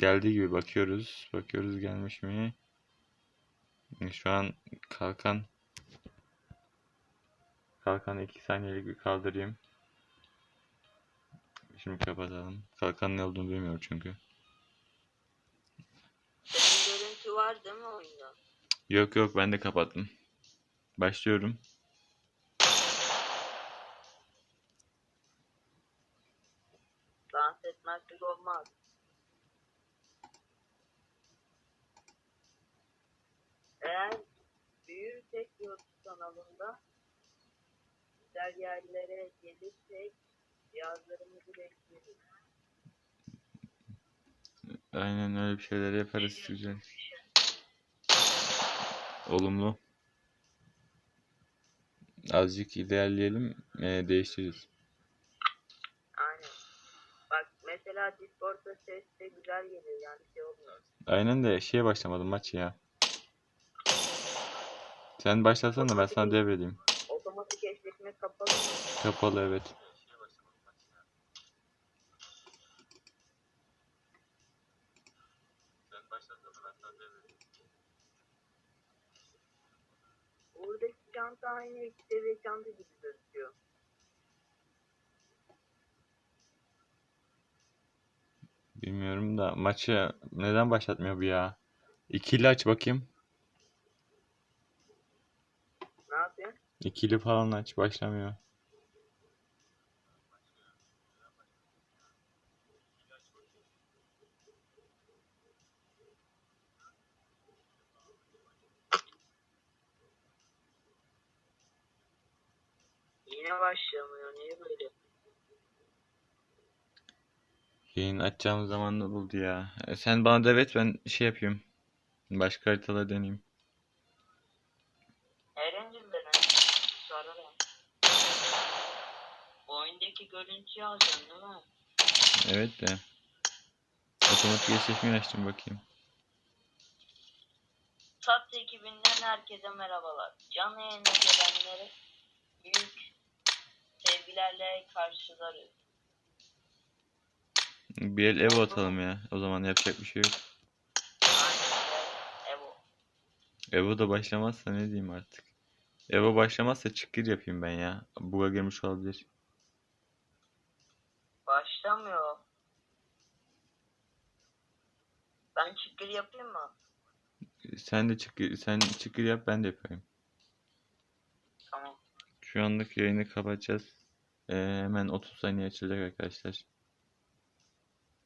Geldiği gibi bakıyoruz. Bakıyoruz gelmiş mi? Şu an kalkan kalkanı 2 saniyelik bir kaldırayım. Şimdi kapatalım. Kalkanın ne olduğunu bilmiyorum çünkü. Görüntü var değil mi oyunda? Yok yok ben de kapattım. Başlıyorum. Dans etmezlik olmaz. Kanalında güzel yerlere gelirsek yazlarımızı bekleriz. Aynen öyle bir şeyler yaparız güzel. Olumlu. Azıcık ilerleyelim, ee, değiştiririz. Aynen. Bak mesela Discord'da ses de güzel geliyor yani şey olmuyor. Aynen de şeye başlamadım maç ya. Sen başlasana ben sana devredeyim. Otomatik eşleşme kapalı? Kapalı evet. Buradaki çanta aynı iki seviye çanta gibi gözüküyor. Bilmiyorum da maçı neden başlatmıyor bu ya? İkili aç bakayım. Ne yapıyor? İkili falan aç başlamıyor. Yine başlamıyor. Niye böyle? Yayın açacağım zaman da buldu ya. E, sen bana devet ben şey yapayım. Başka haritalar deneyeyim. Oyundaki görüntüyü alacaksın değil mi? Evet de. Otomatik eşleşmeyi açtım bakayım. Tat ekibinden herkese merhabalar. Canlı yayına gelenlere büyük sevgilerle karşılarız. Bir el ev atalım ya. O zaman yapacak bir şey yok. Aynen. Evo. Evo da başlamazsa ne diyeyim artık. Evo başlamazsa çıkır yapayım ben ya. Buga girmiş olabilir. Başlamıyor. Ben çıkır yapayım mı? Sen de çıkır, sen çıkır yap ben de yapayım. Tamam. Şu anlık yayını kapatacağız. Ee, hemen 30 saniye açılacak arkadaşlar.